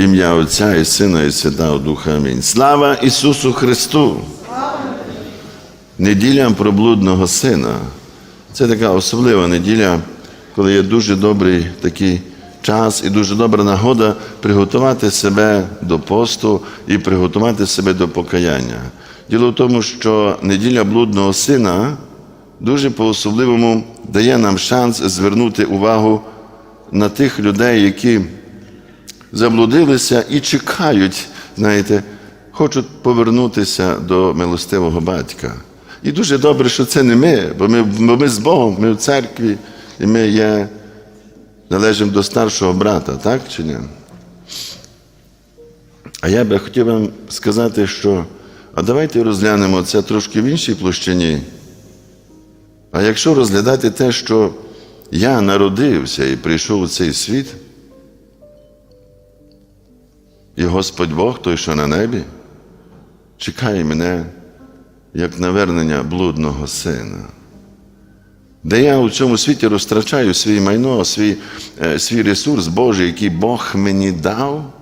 Ім'я Отця і Сина, і Святого Духа. Амінь. Слава Ісусу Христу! Неділя проблудного сина. Це така особлива неділя, коли є дуже добрий такий час і дуже добра нагода приготувати себе до посту і приготувати себе до покаяння. Діло в тому, що неділя блудного сина дуже по-особливому дає нам шанс звернути увагу на тих людей, які заблудилися і чекають, знаєте, хочуть повернутися до милостивого батька. І дуже добре, що це не ми, бо ми, бо ми з Богом, ми в церкві, і ми є, належимо до старшого брата, так чи ні? А я би хотів вам сказати, що а давайте розглянемо це трошки в іншій площині. А якщо розглядати те, що я народився і прийшов у цей світ, і Господь Бог, той, що на небі, чекає мене як навернення блудного сина. Де я у цьому світі розтрачаю свій майно, свій, е, свій ресурс Божий, який Бог мені дав,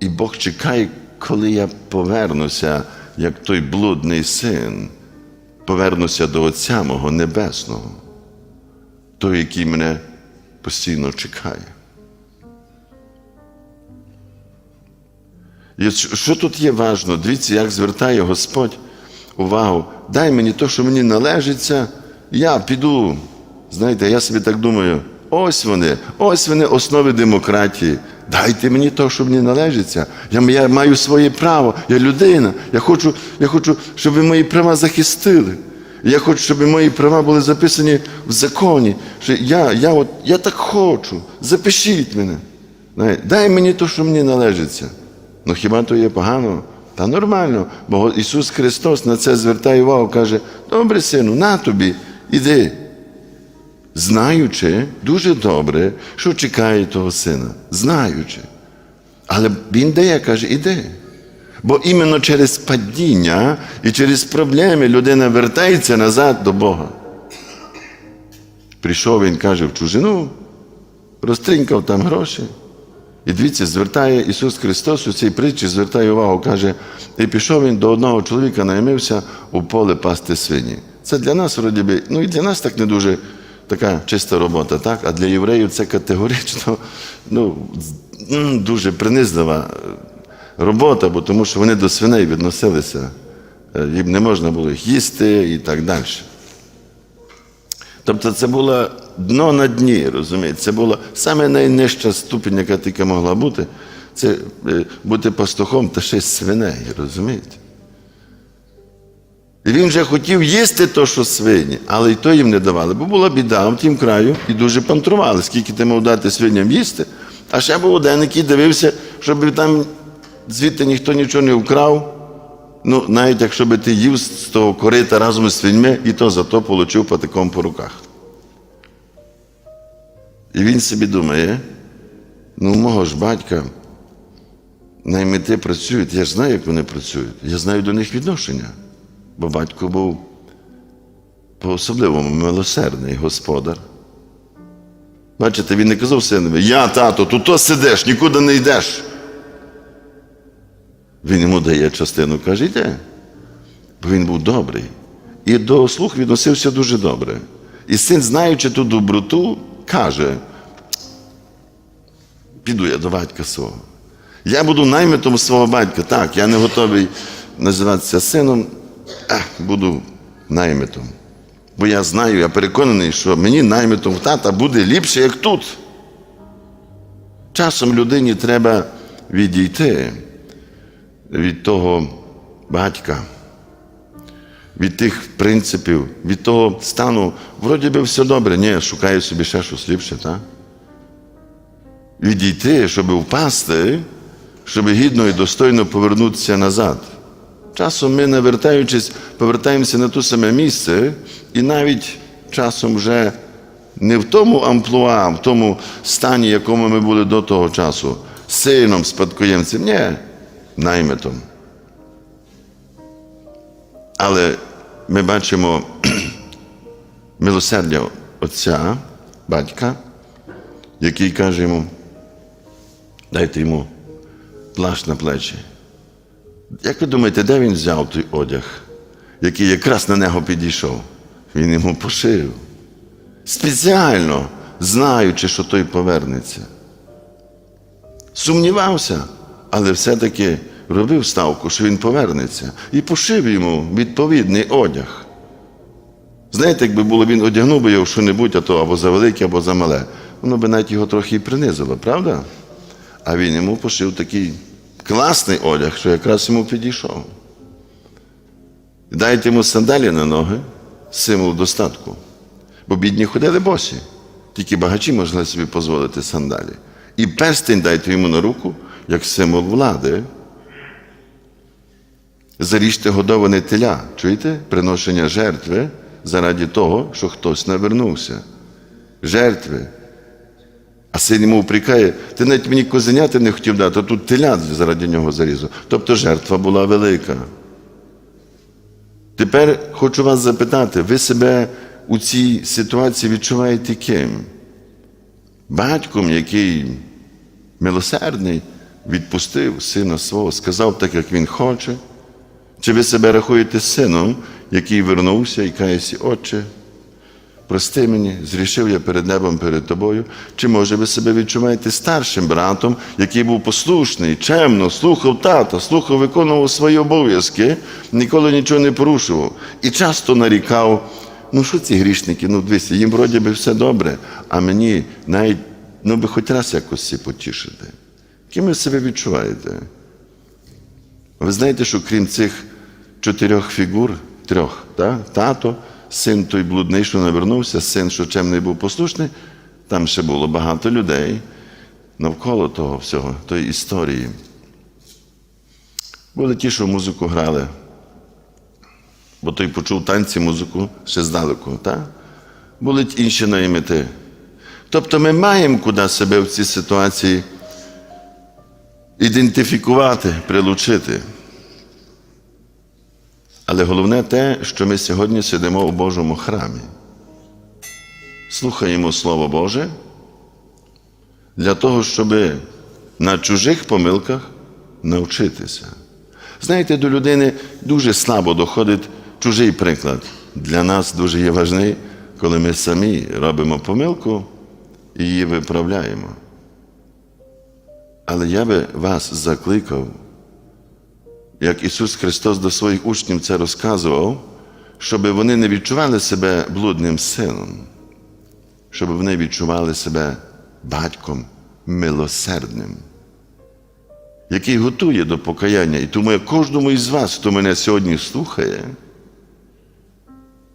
і Бог чекає, коли я повернуся, як той блудний син, повернуся до Отця мого Небесного, той, який мене постійно чекає. Що тут є важно? Дивіться, як звертає Господь увагу. Дай мені те, що мені належиться, я піду. Знаєте, я собі так думаю, ось вони, ось вони основи демократії. Дайте мені те, що мені належиться. Я, я маю своє право, я людина. Я хочу, я хочу, щоб ви мої права захистили. Я хочу, щоб мої права були записані в законі. Що я, я, от, я так хочу. Запишіть мене. Дай мені те, що мені належиться. Ну хіба то є погано? Та нормально, бо Ісус Христос на це звертає увагу, каже: добре, сину, на тобі, іди. Знаючи дуже добре, що чекає того сина, знаючи. Але Він дає, каже, іди. Бо іменно через падіння і через проблеми людина вертається назад до Бога. Прийшов він, каже, в чужину, розтринькав там гроші. І дивіться, звертає Ісус Христос у цій притчі, звертає увагу, каже, і пішов він до одного чоловіка, наймився у поле пасти свині. Це для нас, вроді би, ну і для нас так не дуже така чиста робота, так? А для євреїв це категорично ну, дуже принизлива робота, бо тому що вони до свиней відносилися. Їм не можна було їх їсти і так далі. Тобто це було дно на дні, розумієте? Це була саме найнижча ступінь, яка тільки могла бути, це бути пастухом та ще й свиней, розумієте? І він вже хотів їсти то, що свині, але й то їм не давали, бо була біда в тім краю і дуже пантрували, скільки ти мав дати свиням їсти. А ще був один, який дивився, щоб там звідти ніхто нічого не вкрав. Ну, навіть якщо би ти їв з того корита разом з свиньми, і то зато получив патиком по руках. І він собі думає, ну, мого ж батька наймити працюють, я ж знаю, як вони працюють, я знаю до них відношення, бо батько був по-особливому милосердний господар. Бачите, він не казав синові, я, тато, тут то сидиш, нікуди не йдеш. Він йому дає частину, каже, йде. Бо він був добрий. І до слух відносився дуже добре. І син, знаючи ту доброту, каже: піду я до батька свого. Я буду наймитом свого батька. Так, я не готовий називатися сином, а буду наймитом. Бо я знаю, я переконаний, що мені наймитом тата буде ліпше, як тут. Часом людині треба відійти від того батька, від тих принципів, від того стану, вроді би все добре, ні, шукаю собі ще щось ліпше, так? Відійти, щоб впасти, щоб гідно і достойно повернутися назад. Часом ми, навертаючись, повертаємося на те саме місце, і навіть часом вже не в тому амплуа, в тому стані, якому ми були до того часу, сином, спадкоємцем, ні, наймитом. Але ми бачимо милосердя Отця, батька, який каже йому, Дайте йому плащ на плечі. Як ви думаєте, де він взяв той одяг, який якраз на нього підійшов? Він йому пошив. Спеціально знаючи, що той повернеться. Сумнівався, але все-таки робив ставку, що він повернеться, і пошив йому відповідний одяг. Знаєте, якби було він одягнув би його що-небудь, а то або за велике, або за мале, воно би навіть його трохи і принизило, правда? А він йому пошив такий класний одяг, що якраз йому підійшов. Дайте йому сандалі на ноги, символ достатку. Бо бідні ходили босі. Тільки багачі могли собі дозволити сандалі. І перстень дайте йому на руку, як символ влади. Заріжте годоване теля, чуєте? Приношення жертви заради того, що хтось навернувся. Жертви. А син йому упрекає, ти навіть мені козеняти не хотів дати, а тут теля заради нього зарізав. Тобто жертва була велика. Тепер хочу вас запитати, ви себе у цій ситуації відчуваєте ким? Батьком, який милосердний, відпустив сина свого, сказав так, як він хоче. Чи ви себе рахуєте сином, який вернувся і кається, Отче, прости мені, зрішив я перед небом перед тобою. Чи може ви себе відчуваєте старшим братом, який був послушний, чемно, слухав тата, слухав, виконував свої обов'язки, ніколи нічого не порушував. І часто нарікав, ну що ці грішники, ну дивіться, їм вроді би все добре, а мені навіть ну би хоч раз якось потішити. Ким ви себе відчуваєте? Ви знаєте, що крім цих чотирьох фігур, трьох, так? тато, син той блудний, що навернувся, син, що чемний був послушний, там ще було багато людей навколо того всього, тої історії. Були ті, що музику грали, бо той почув танці музику ще здалеку. Так? Були інші наймити. Тобто ми маємо куди себе в цій ситуації ідентифікувати, прилучити. Але головне те, що ми сьогодні сидимо у Божому храмі. Слухаємо Слово Боже для того, щоб на чужих помилках навчитися. Знаєте, до людини дуже слабо доходить чужий приклад. Для нас дуже є важливий, коли ми самі робимо помилку і її виправляємо. Але я би вас закликав, як Ісус Христос до своїх учнів це розказував, щоб вони не відчували себе блудним сином, щоб вони відчували себе батьком милосердним, який готує до покаяння. І тому я кожному із вас, хто мене сьогодні слухає,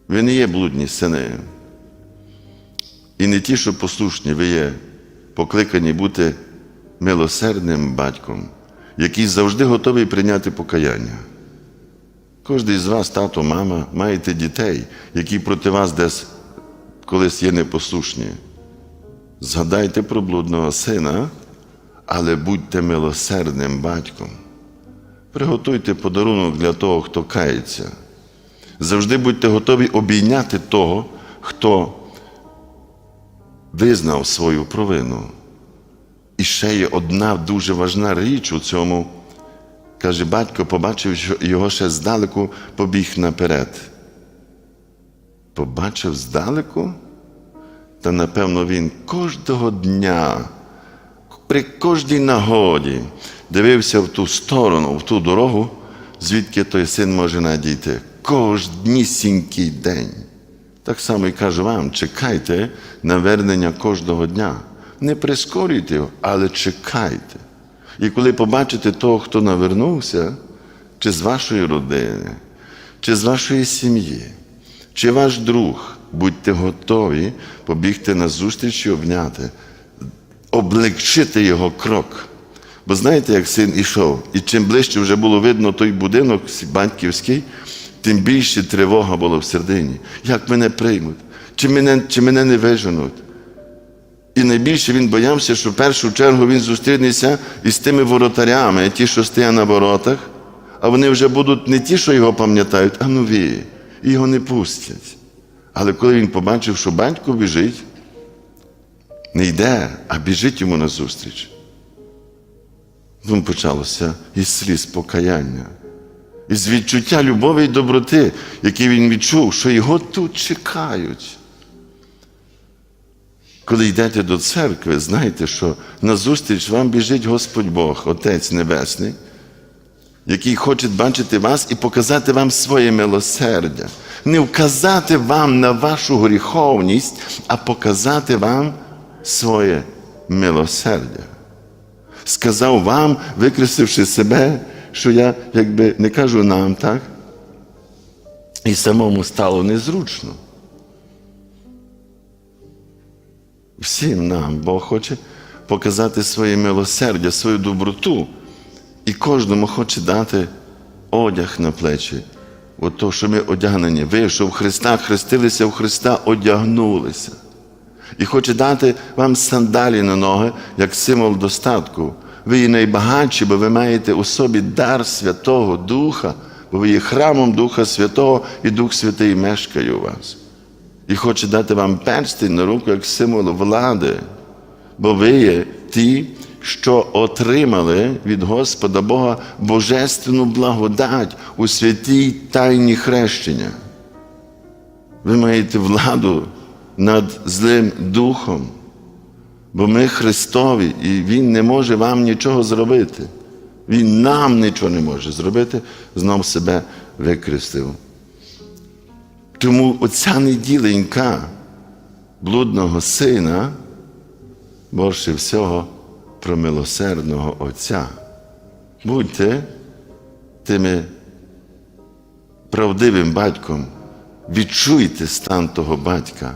ви не є блудні сини. І не ті, що послушні, ви є покликані бути милосердним батьком, який завжди готовий прийняти покаяння. Кожен з вас, тато, мама, маєте дітей, які проти вас десь колись є непослушні. Згадайте про блудного сина, але будьте милосердним батьком. Приготуйте подарунок для того, хто кається. Завжди будьте готові обійняти того, хто визнав свою провину. І ще є одна дуже важна річ у цьому. Каже, батько побачив, його ще здалеку побіг наперед. Побачив здалеку? Та напевно він кожного дня, при кожній нагоді дивився в ту сторону, в ту дорогу, звідки той син може надійти. Кожнісінький день. Так само і кажу вам, чекайте на вернення кожного дня. Не прискорюйте його, але чекайте. І коли побачите того, хто навернувся, чи з вашої родини, чи з вашої сім'ї, чи ваш друг, будьте готові побігти на зустріч і обняти, облегчити його крок. Бо знаєте, як син ішов, і чим ближче вже було видно той будинок батьківський, тим більше тривога була в середині. Як мене приймуть? Чи мене, чи мене не виженуть? І найбільше він боявся, що в першу чергу він зустрінеться із тими воротарями, ті, що стоять на воротах, а вони вже будуть не ті, що його пам'ятають, а нові. І його не пустять. Але коли він побачив, що батько біжить, не йде, а біжить йому назустріч. Тому почалося із сліз покаяння, із відчуття любові і доброти, які він відчув, що його тут чекають. Коли йдете до церкви, знайте, що назустріч вам біжить Господь Бог, Отець Небесний, який хоче бачити вас і показати вам своє милосердя. Не вказати вам на вашу гріховність, а показати вам своє милосердя. Сказав вам, викресивши себе, що я якби не кажу нам, так? І самому стало незручно. Всім нам Бог хоче показати своє милосердя, свою доброту. І кожному хоче дати одяг на плечі. От то, що ми одягнені. Ви, що в Христа хрестилися в Христа, одягнулися. І хоче дати вам сандалі на ноги, як символ достатку. Ви є найбагатші, бо ви маєте у собі дар Святого Духа, бо ви є храмом Духа Святого, і Дух Святий мешкає у вас. І хоче дати вам перстень на руку як символ влади, бо ви є ті, що отримали від Господа Бога божественну благодать у святій тайні хрещення. Ви маєте владу над злим духом, бо ми Христові, і Він не може вам нічого зробити. Він нам нічого не може зробити, знов себе викрестив. Тому оця неділенька блудного сина більше всього про милосердного Отця. Будьте тими правдивим батьком, відчуйте стан того батька,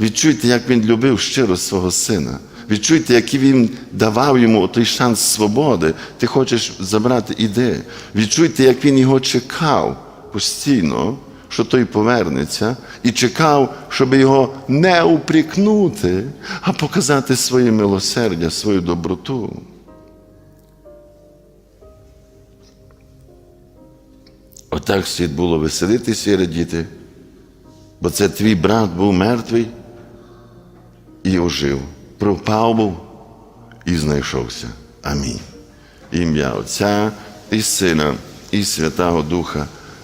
відчуйте, як він любив щиро свого сина. Відчуйте, який він давав йому той шанс свободи. Ти хочеш забрати іде. Відчуйте, як він його чекав постійно, що той повернеться, і чекав, щоб його не упрікнути, а показати своє милосердя, свою доброту. Отак слід було веселитися і радіти, бо це твій брат був мертвий і ожив, пропав був і знайшовся. Амінь. Ім'я Отця і Сина, і Святого Духа.